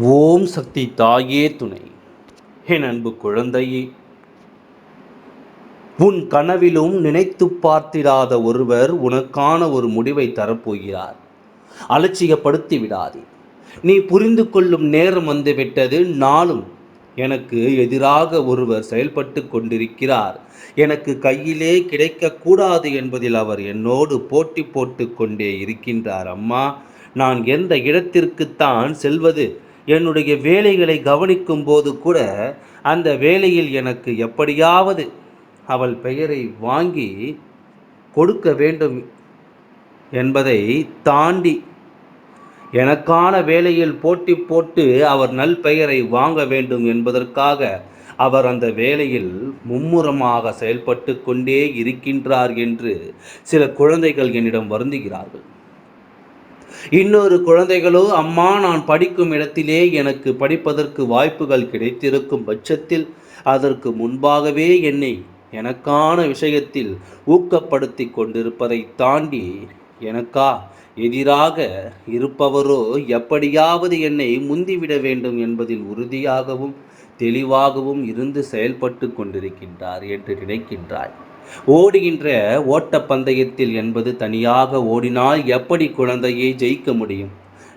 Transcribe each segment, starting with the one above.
ஓம் சக்தி தாயே துணை. என் அன்பு குழந்தையே உன் கனவிலும் நினைத்து பார்த்திடாத ஒருவர் உனக்கான ஒரு முடிவை தரப்போகிறார். அலட்சியப்படுத்தி விடாதே. நீ புரிந்து கொள்ளும் நேரம் வந்துவிட்டது. நாளும் எனக்கு எதிராக ஒருவர் செயல்பட்டு கொண்டிருக்கிறார். எனக்கு கையிலே கிடைக்கக்கூடாது என்பதில் அவர் என்னோடு போட்டி போட்டு கொண்டே இருக்கின்றார். அம்மா நான் எந்த இடத்திற்குத்தான் செல்வது என்னுடைய வேலைகளை கவனிக்கும் போது கூட அந்த வேலையில் எனக்கு எப்படியாவது அவள் பெயரை வாங்கி கொடுக்க வேண்டும் என்பதை தாண்டி எனக்கான வேலையில் போட்டி போட்டு அவர் நல் பெயரை வாங்க வேண்டும் என்பதற்காக அவர் அந்த வேலையில் மும்முரமாக செயல்பட்டு கொண்டே இருக்கின்றார் என்று சில குழந்தைகள் என்னிடம் வருந்துகிறார்கள். இன்னொரு குழந்தைகளோ அம்மா நான் படிக்கும் இடத்திலே எனக்கு படிப்பதற்கு வாய்ப்புகள் கிடைத்திருக்கும் பட்சத்தில் அதற்கு முன்பாகவே என்னை எனக்கான விஷயத்தில் ஊக்கப்படுத்தி கொண்டிருப்பதை தாண்டி எனக்கா எதிராக இருப்பவரோ எப்படியாவது என்னை முந்திவிட வேண்டும் என்பதில் உறுதியாகவும் தெளிவாகவும் இருந்து செயல்பட்டு கொண்டிருக்கின்றார் என்று நினைக்கின்றாய். ஓடுகின்ற ஓட்டப்பந்தயத்தில் என்பது தனியாக ஓடினால் எப்படி குழந்தையை ஜெயிக்க முடியும்?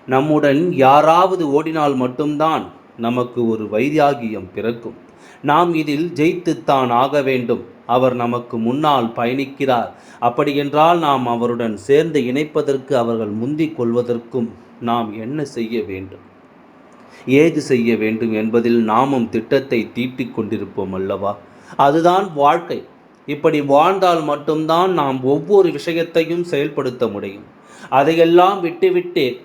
நம்முடன் யாராவது ஓடினால் மட்டும்தான் நமக்கு ஒரு வைத்தியாகியம் பிறக்கும். நாம் இதில் ஜெயித்துத்தான் ஆக வேண்டும். அவர் நமக்கு முன்னால் பயணிக்கிறார். அப்படியென்றால் நாம் அவருடன் சேர்ந்து இணைப்பதற்கு அவர்கள் முந்திக் கொள்வதற்கும் நாம் என்ன செய்ய வேண்டும்? ஏது செய்ய வேண்டும் என்பதில் நாமும் திட்டத்தை தீட்டிக் கொண்டிருப்போம் அல்லவா? அதுதான் வாழ்க்கை. இப்படி வாழ்ந்தால் மட்டும்தான் நாம் ஒவ்வொரு விஷயத்தையும் செயல்படுத்த முடியும். அதையெல்லாம் விட்டுவிட்டு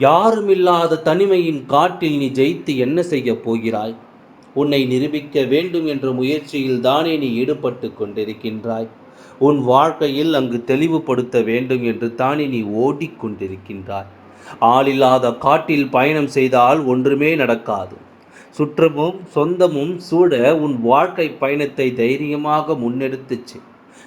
யாருமில்லாத தனிமையின் காட்டில் நீ ஜெயித்து என்ன செய்ய போகிறாய்? உன்னை நிரூபிக்க வேண்டும் என்ற முயற்சியில் தானே நீ ஈடுபட்டு கொண்டிருக்கின்றாய். உன் வாழ்க்கையில் அங்கு தெளிவுபடுத்த வேண்டும் என்று தானே நீ ஓடிக்கொண்டிருக்கின்றாய். ஆளில்லாத காட்டில் பயணம் செய்தால் ஒன்றுமே நடக்காது. சுற்றமும் சொந்தமும் சூட உன் வாழ்க்கை பயணத்தை தைரியமாக முன்னெடுத்துச்சு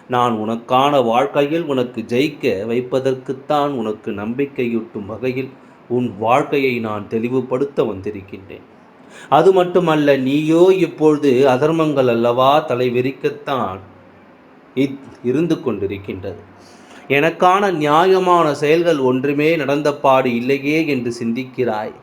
நான் உனக்கான வாழ்க்கையில் உனக்கு ஜெயிக்க வைப்பதற்குத்தான் உனக்கு நம்பிக்கையூட்டும் வகையில் உன் வாழ்க்கையை நான் தெளிவுபடுத்த வந்திருக்கின்றேன். அது மட்டுமல்ல நீயோ இப்பொழுது அதர்மங்கள் அல்லவா தலைவிரிக்கத்தான் இருந்து கொண்டிருக்கின்றது. எனக்கான நியாயமான செயல்கள் ஒன்றுமே நடந்தபாடு இல்லையே என்று சிந்திக்கிறாய்.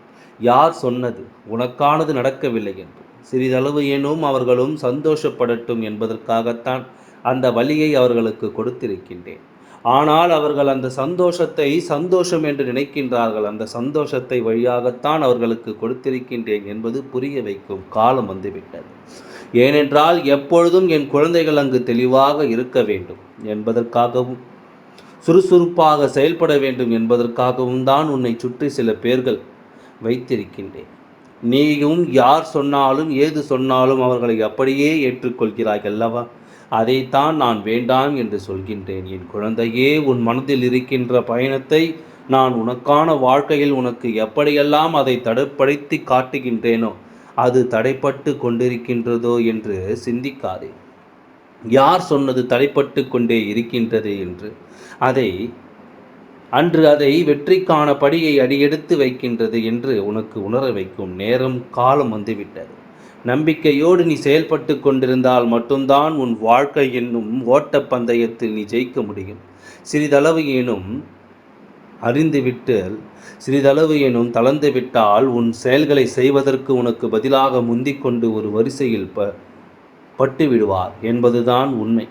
யார் சொன்னது? உனக்கானது நடக்கவில்லை என்று. சிறிதளவு ஏனும் அவர்களும் சந்தோஷப்படட்டும் என்பதற்காகத்தான் அந்த வழியை அவர்களுக்கு கொடுத்திருக்கின்றேன். ஆனால் அவர்கள் அந்த சந்தோஷத்தை சந்தோஷம் என்று நினைக்கின்றார்கள். அந்த சந்தோஷத்தை வழியாகத்தான் அவர்களுக்கு கொடுத்திருக்கின்றேன் என்பது புரிய வைக்கும் காலம் வந்துவிட்டது. ஏனென்றால் எப்பொழுதும் என் குழந்தைகள் அங்கு தெளிவாக இருக்க வேண்டும் என்பதற்காகவும் சுறுசுறுப்பாக செயல்பட வேண்டும் என்பதற்காகவும் தான் உன்னை சுற்றி சில பேர்கள் வைத்திருக்கின்றேன். நீயும் யார் சொன்னாலும் ஏது சொன்னாலும் அவர்களை அப்படியே ஏற்றுக்கொள்கிறாய் அல்லவா? அதைத்தான் நான் வேண்டாம் என்று சொல்கின்றேன். என் குழந்தையே உன் மனதில் இருக்கின்ற பயணத்தை நான் உனக்கான வாழ்க்கையில் உனக்கு எப்படியெல்லாம் அதை தடைப்படுத்தி காட்டுகின்றேனோ அது தடைப்பட்டு கொண்டிருக்கின்றதோ என்று சிந்திக்காதே. யார் சொன்னது தடைப்பட்டு கொண்டே இருக்கின்றது என்று அதை அன்று அதை வெற்றிக்கான படியை அடியெடுத்து வைக்கின்றது என்று உனக்கு உணர வைக்கும் நேரம் காலம் வந்துவிட்டது. நம்பிக்கையோடு நீ செயல்பட்டு கொண்டிருந்தால் மட்டும்தான் உன் வாழ்க்கை என்னும் ஓட்டப்பந்தயத்தில் நீ ஜெயிக்க முடியும். சிறிதளவு எனும் அறிந்துவிட்டு சிறிதளவு எனும் தளர்ந்துவிட்டால் உன் செயல்களை செய்வதற்கு உனக்கு பதிலாக முந்திக்கொண்டு ஒரு வரிசையில் ப பட்டு விடுவார் என்பதுதான் உண்மை.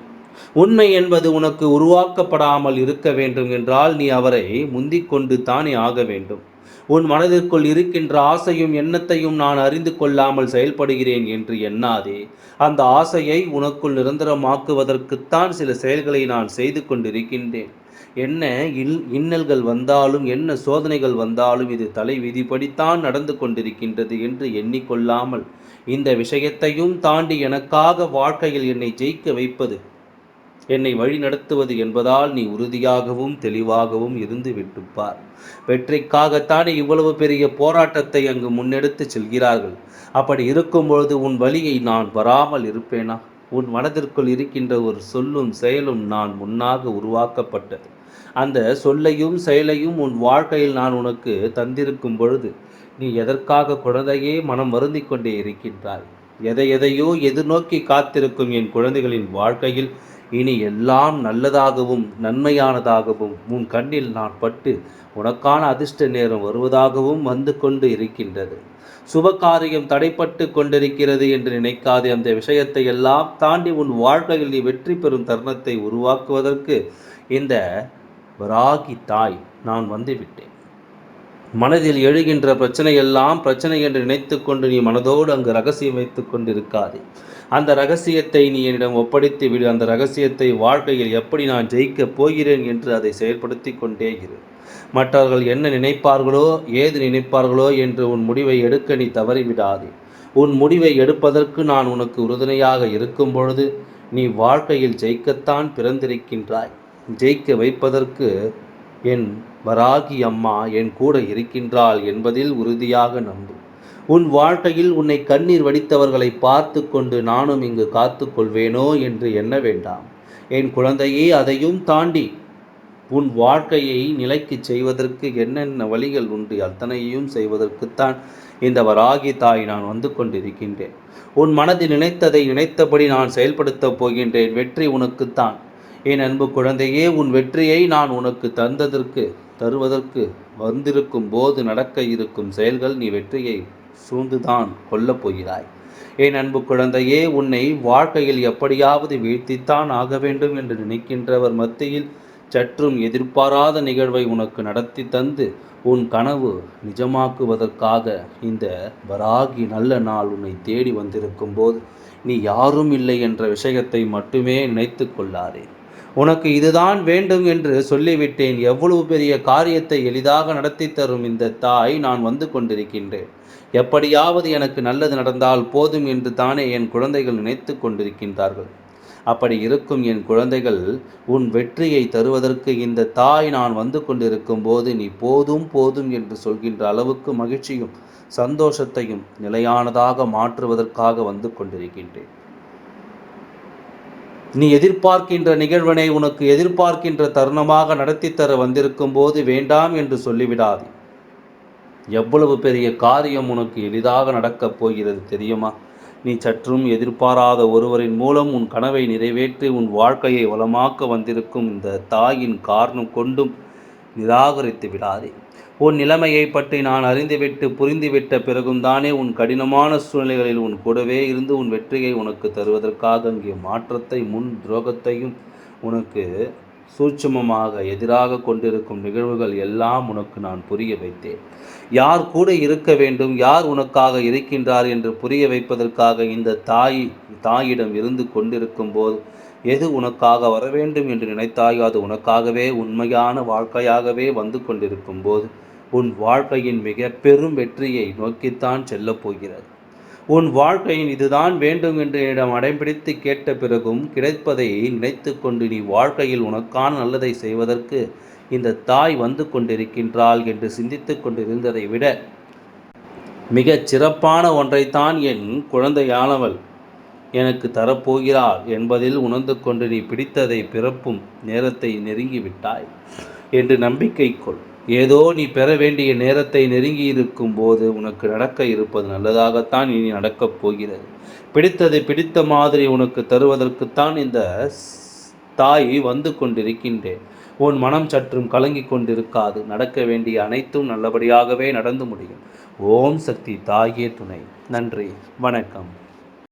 உண்மை என்பது உனக்கு உருவாக்கப்படாமல் இருக்க வேண்டும் என்றால் நீ அவரை முந்திக் கொண்டு தானே ஆக வேண்டும். உன் மனதிற்குள் இருக்கின்ற ஆசையும் எண்ணத்தையும் நான் அறிந்து கொள்ளாமல் செயல்படுகிறேன் என்று எண்ணாதே. அந்த ஆசையை உனக்குள் நிரந்தரமாக்குவதற்குத்தான் சில செயல்களை நான் செய்து கொண்டிருக்கின்றேன். என்ன இல் இன்னல்கள் வந்தாலும் என்ன சோதனைகள் வந்தாலும் இது தலை விதிப்படித்தான் நடந்து கொண்டிருக்கின்றது என்று எண்ணிக்கொள்ளாமல் இந்த விஷயத்தையும் தாண்டி எனக்காக வாழ்க்கையில் என்னை ஜெயிக்க வைப்பது என்னை வழி நடத்துவது என்பதால் நீ உறுதியாகவும் தெளிவாகவும் இருந்து விட்டுப்பார் வெற்றிக்காகத்தானே இவ்வளவு பெரிய போராட்டத்தை அங்கு முன்னெடுத்து செல்கிறார்கள். அப்படி இருக்கும் பொழுது உன் வழியை நான் வராமல் இருப்பேனா? உன் மனதிற்குள் இருக்கின்ற ஒரு சொல்லும் செயலும் நான் முன்னாக உருவாக்கப்பட்டது. அந்த சொல்லையும் செயலையும் உன் வாழ்க்கையில் நான் உனக்கு தந்திருக்கும் பொழுது நீ எதற்காக குழந்தையே மனம் வருந்தி கொண்டே இருக்கின்றாய்? எதை எதையோ எதிர்நோக்கி காத்திருக்கும் என் குழந்தைகளின் வாழ்க்கையில் இனி எல்லாம் நல்லதாகவும் நன்மையானதாகவும் உன் கண்ணில் நான் பட்டு உனக்கான அதிர்ஷ்ட நேரம் வருவதாகவும் வந்து கொண்டு இருக்கின்றது. சுபகாரியம் தடைப்பட்டு கொண்டிருக்கிறது என்று நினைக்காதே. அந்த விஷயத்தை எல்லாம் தாண்டி உன் வாழ்க்கையில் நீ வெற்றி பெறும் தருணத்தை உருவாக்குவதற்கு இந்த வராகி தாய் நான் வந்துவிட்டேன் மனதில் எழுகின்ற பிரச்சனை எல்லாம் பிரச்சனை என்று நினைத்து கொண்டு நீ மனதோடு அங்கு ரகசியம் வைத்து கொண்டிருக்காதே. அந்த ரகசியத்தை நீ என்னிடம் ஒப்படைத்து விடு. அந்த ரகசியத்தை வாழ்க்கையில் எப்படி நான் ஜெயிக்கப் போகிறேன் என்று அதை செயல்படுத்தி கொண்டே இரு. மற்றவர்கள் என்ன நினைப்பார்களோ ஏது நினைப்பார்களோ என்று உன் முடிவை எடுக்க நீ தவறிவிடாதே. உன் முடிவை எடுப்பதற்கு நான் உனக்கு உறுதுணையாக இருக்கும் பொழுது நீ வாழ்க்கையில் ஜெயிக்கத்தான் பிறந்திருக்கின்றாய். ஜெயிக்க வைப்பதற்கு என் வராகி அம்மா என் கூட இருக்கின்றாள் என்பதில் உறுதியாக நம்பு. உன் வாழ்க்கையில் உன்னை கண்ணீர் வடித்தவர்களை பார்த்து கொண்டு நானும் இங்கு காத்து கொள்வேனோ என்று எண்ண வேண்டாம். என் குழந்தையே அதையும் தாண்டி உன் வாழ்க்கையை நிலைக்கு செய்வதற்கு என்னென்ன வழிகள் உண்டு? அத்தனையும் செய்வதற்குத்தான் இந்த வராகி தாய் நான் வந்து கொண்டிருக்கின்றேன். உன் மனதில் நினைத்ததை நினைத்தபடி நான் செயல்படுத்தப் போகின்றேன். வெற்றி உனக்குத்தான். என் அன்பு குழந்தையே உன் வெற்றியை நான் உனக்கு தந்ததற்கு தருவதற்கு வந்திருக்கும் போது நடக்க இருக்கும் செயல்கள் நீ வெற்றியை சூழ்ந்துதான் கொல்லப் போகிறாய். என் அன்பு குழந்தையே உன்னை வாழ்க்கையில் எப்படியாவது வீழ்த்தித்தான் ஆக வேண்டும் என்று நினைக்கின்றவர் மத்தியில் சற்றும் எதிர்பாராத நிகழ்வை உனக்கு நடத்தி தந்து உன் கனவு நிஜமாக்குவதற்காக இந்த வராகி நல்ல நாள் உன்னை தேடி வந்திருக்கும் போது நீ யாரும் இல்லை என்ற விஷயத்தை மட்டுமே நினைத்து கொள்ளாதே. உனக்கு இதுதான் வேண்டும் என்று சொல்லிவிட்டேன். எவ்வளவு பெரிய காரியத்தை எளிதாக நடத்தி தரும் இந்த தாய் நான் வந்து கொண்டிருக்கின்றேன். எப்படியாவது எனக்கு நல்லது நடந்தால் போதும் என்று தானே என் குழந்தைகள் நினைத்து கொண்டிருக்கின்றார்கள். அப்படி இருக்கும் என் குழந்தைகள் உன் வெற்றியை தருவதற்கு இந்த தாய் நான் வந்து கொண்டிருக்கும் போது நீ போதும் போதும் என்று சொல்கின்ற அளவுக்கு மகிழ்ச்சியும் சந்தோஷத்தையும் நிலையானதாக மாற்றுவதற்காக வந்து கொண்டிருக்கின்றேன். நீ எதிர்பார்க்கின்ற நிகழ்வினை உனக்கு எதிர்பார்க்கின்ற தருணமாக நடத்தி தர வந்திருக்கும் போது வேண்டாம் என்று சொல்லிவிடாது. எவ்வளவு பெரிய காரியம் உனக்கு எளிதாக நடக்கப் போகிறது தெரியுமா? நீ சற்றும் எதிர்பாராத ஒருவரின் மூலம் உன் கனவை நிறைவேற்றி உன் வாழ்க்கையை வளமாக்க வந்திருக்கும் இந்த தாயின் காரணம் கொண்டும் நிராகரித்து விடாதே. உன் நிலைமையை பற்றி நான் அறிந்துவிட்டு புரிந்துவிட்ட பிறகும் தானே உன் கடினமான சூழ்நிலைகளில் உன் கூடவே இருந்து உன் வெற்றியை உனக்கு தருவதற்காக அங்கே மாற்றத்தை முன் துரோகத்தையும் உனக்கு சூட்சமமாக எதிராக கொண்டிருக்கும் நிகழ்வுகள் எல்லாம் உனக்கு நான் புரிய வைத்தேன். யார் கூட இருக்க வேண்டும் யார் உனக்காக இருக்கின்றார் என்று புரிய வைப்பதற்காக இந்த தாய் தாயிடம் இருந்து கொண்டிருக்கும் போது எது உனக்காக வர வேண்டும் என்று நினைத்தாயோ அது உனக்காகவே உண்மையான வாழ்க்கையாகவே வந்து கொண்டிருக்கும் போது உன் வாழ்க்கையின் மிக பெரும் வெற்றியை நோக்கித்தான் செல்லப் போகிறது. உன் வாழ்க்கையின் இதுதான் வேண்டும் என்று என்னிடம் அடைபிடித்து கேட்ட பிறகும் கிடைப்பதை நினைத்து கொண்டு நீ வாழ்க்கையில் உனக்கான நல்லதை செய்வதற்கு இந்த தாய் வந்து கொண்டிருக்கின்றாள் என்று சிந்தித்து கொண்டிருந்ததை விட மிகச் சிறப்பான ஒன்றைத்தான் என் குழந்தையானவள் எனக்கு தரப்போகிறாள் என்பதில் உணர்ந்து கொண்டு நீ பிடித்ததை பிறப்பும் நேரத்தை நெருங்கிவிட்டாய் என்று நம்பிக்கை கொள். ஏதோ நீ பெற வேண்டிய நேரத்தை நெருங்கி இருக்கும் போது உனக்கு நடக்க இருப்பது நல்லதாகத்தான் இனி நடக்கப் போகிறது. பிடித்ததை பிடித்த மாதிரி உனக்கு தருவதற்குத்தான் இந்த தாய் வந்து கொண்டிருக்கின்றேன். உன் மனம் சற்றும் கலங்கி கொண்டிருக்காது. நடக்க வேண்டிய அனைத்தும் நல்லபடியாகவே நடந்து முடியும். ஓம் சக்தி தாயே துணை. நன்றி. வணக்கம்.